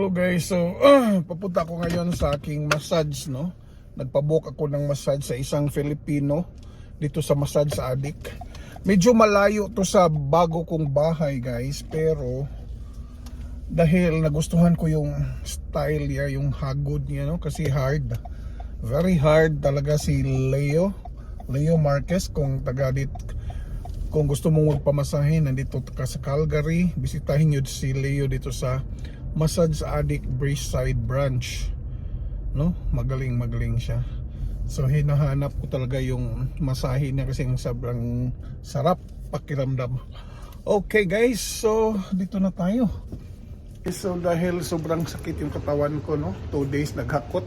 Hello guys, so ah, papunta ako ngayon sa aking massage no. Nagpabook ako ng massage sa isang Filipino dito sa Massage Addict. Medyo malayo to sa bago kong bahay guys, pero dahil nagustuhan ko yung style niya, yung hagod niya no, kasi hard. Very hard talaga si Leo. Leo Marquez kung taga dit kung gusto mong magpamasahe nandito ka sa Calgary, bisitahin niyo si Leo dito sa Massage Addict Braeside Branch. No? Magaling magaling siya. So hinahanap ko talaga yung masahe niya kasi ang sobrang sarap pakiramdam. Okay guys, so dito na tayo. So dahil sobrang sakit yung katawan ko no, 2 days naghakot.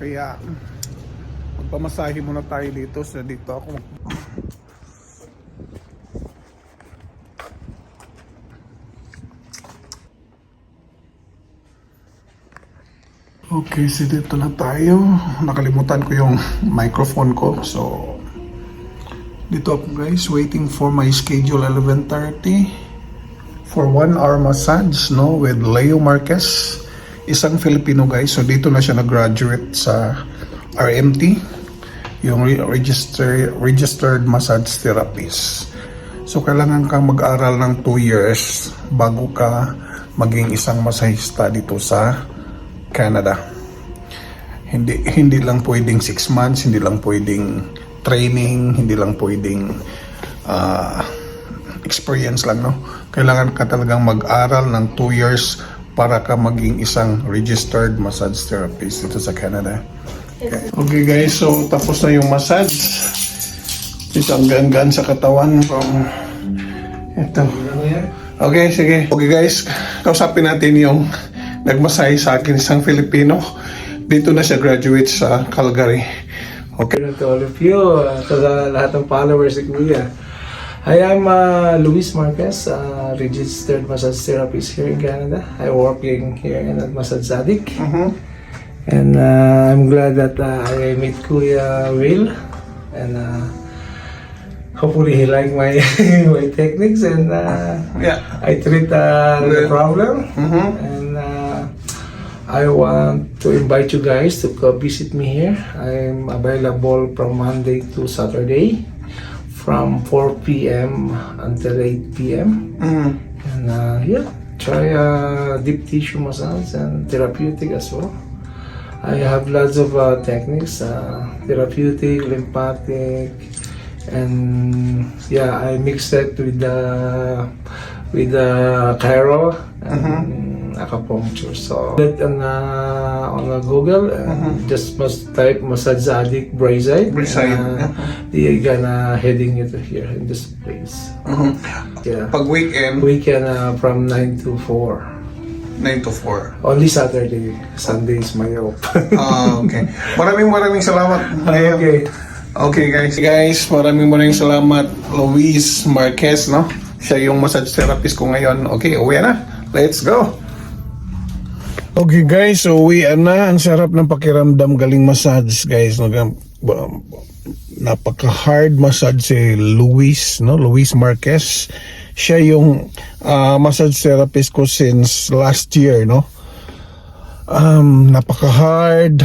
Kaya magpamasahe muna tayo dito sa dito ako Okay, so dito na tayo. Nakalimutan ko yung microphone ko. So, dito ako guys, waiting for my schedule 11.30 for one hour massage, no, with Leo Marquez. Isang Filipino guys. So, dito na siya nag-graduate sa RMT, yung re- register, registered massage therapist. So, kailangan kang mag-aral ng 2 years bago ka maging isang masahista dito sa Canada. Hindi hindi lang pwedeng 6 months, hindi lang pwedeng training, hindi lang pwedeng ah, experience lang, no? Kailangan ka talagang mag-aral ng 2 years para ka maging isang registered massage therapist dito sa Canada. Okay, okay guys, so tapos na yung massage. Isang gaan sa katawan from ito. Okay, sige. Okay guys, kausapin natin yung nagmasahe sa akin isang Filipino. Dito na siya graduate sa Calgary. Okay. To all of you, uh, to the, lahat ng followers ni Kuya. I am uh, Luis Marquez, uh, registered massage therapist here in Canada. I working here in at Massage Addict. Mhm. And uh, I'm glad that uh, I meet Kuya Will. And uh, hopefully he like my my techniques and uh, Yeah. I treat uh, the problem. Mhm. And I want to invite you guys to come visit me here. I'm available from Monday to Saturday from 4 p.m. until 8 p.m. Mhm. And uh, yeah, try uh, deep tissue massage and therapeutic as well. I have lots of uh, techniques, uh, therapeutic, lymphatic, and yeah, I mix that with the with the chiro and acupuncture. So that on uh, on uh, Google, uh, just must type massage addict Braeside. Braeside, Uh, You're gonna heading it here in this place. Mhm. Yeah. Pag weekend, Weekend uh, from 9 to 4. 9 to 4. Only Saturday. Sunday is my off. Ah, okay. Maraming maraming salamat. okay. Okay guys, guys, maraming maraming salamat Luis Marquez, no? Siya yung massage therapist ko ngayon. Okay, uwi na. Let's go. Okay guys, so uwi na. Ang sarap ng pakiramdam galing massage guys. Nag napaka-hard massage si Luis, no? Luis Marquez. Siya yung ah, massage therapist ko since last year, no? um, napaka-hard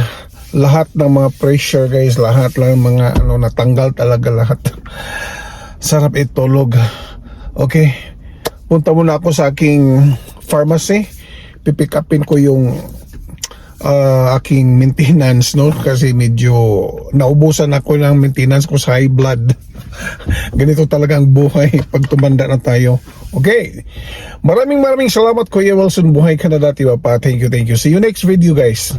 lahat ng mga pressure guys lahat lang mga ano natanggal talaga lahat sarap itulog okay punta muna ako sa aking pharmacy pipick upin ko yung ah, aking maintenance no? Kasi medyo naubusan ako ng maintenance ko sa high blood. Ganito talaga ang buhay pag tumanda na tayo. Okay. Maraming maraming salamat Kuya Wilson. Buhay ka na dati pa thank you thank you. See you next video guys